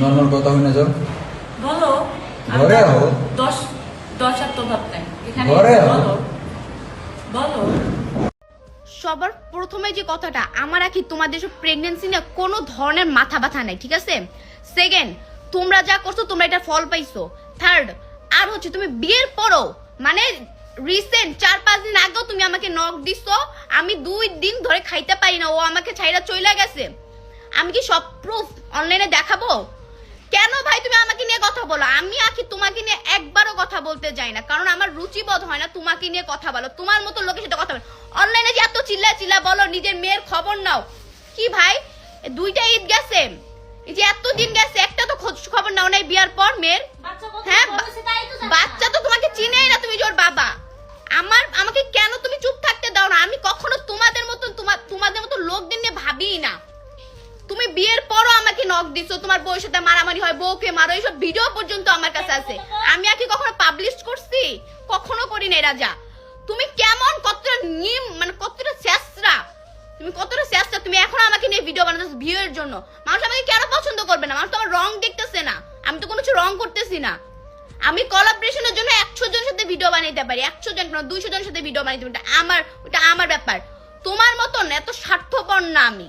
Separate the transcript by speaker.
Speaker 1: Normal কথা হয় না যাও।
Speaker 2: বলো
Speaker 1: ঘরে। আও।
Speaker 2: দশ দশ আর তো ভাব নাই এখানে
Speaker 1: ঘরে আও।
Speaker 2: বলো।
Speaker 3: সবার প্রথমে যে কথাটা আমার আর কি তোমাদের সব প্রেগনেন্সি নিয়ে কোনো ধরনের মাথা ব্যথা নাই ঠিক আছে? সেকেন্ড তোমরা যা করছ তোমরা এটা ফল পাইছো। থার্ড আর হচ্ছে তুমি বিয়ের পরও মানে রিসেন্ট চার পাঁচ দিন আগেও তুমি আমাকে নক দিছো আমি দুই দিন ধরে খাইতে পারি না ও আমাকে ছাইরা চইলা গেছে। আমি কি সব প্রুফ অনলাইনে দেখাবো? কেন ভাই তুমি আমাকে নিয়ে কথা বলো? আমি আখি তোমাকে নিয়ে একবারও কথা বলতে যাই না কারণ আমার রুচিবোধ হয় না তোমাকে নিয়ে কথা বলো তোমার মতো লোকের সাথে কথা বলো। অনলাইনে যে এত চিল্লা চিল্লা বলো নিজের মেয়ের খবর নাও। কি ভাই? দুইটা ঈদ গেছে। এই যে এত দিন গেছে একটা তো খোঁজ খবর নাও নাই বিয়ার পর মেয়ের। হ্যাঁ বাচ্চা তো তোমাকে চিনেই না। ভাবিই না। তুমি বিয়ের পরও আমাকে নক দিছো, তোমার বউয়ের সাথে মারামারি হয়, বউকে মারো, এইসব ভিডিও পর্যন্ত আমার কাছে আছে। আমি আর কি কখনো পাবলিশ করছি? কখনো করি নাই, রাজা। তুমি কেমন, কতটা নিম মানে কতটা চেষ্টা তুমি কতটা চেষ্টা তুমি এখন আমাকে নিয়ে ভিডিও বানাতেছো ভিউয়ের জন্য। মানুষ আমাকে কেন পছন্দ করবে না? মানুষ তো রং দেখতেছে না। আমি তো কোনো কিছু রং করতেছি না। আমি কোলাবরেশনের জন্য একশো জনের সাথে ভিডিও বানাইতে পারি। একশো জন দুইশো জনের সাথে ভিডিও বানাইতে পারি। আমার ওটা আমার ব্যাপার। তোমার মতন এত স্বার্থপর কন্যা আমি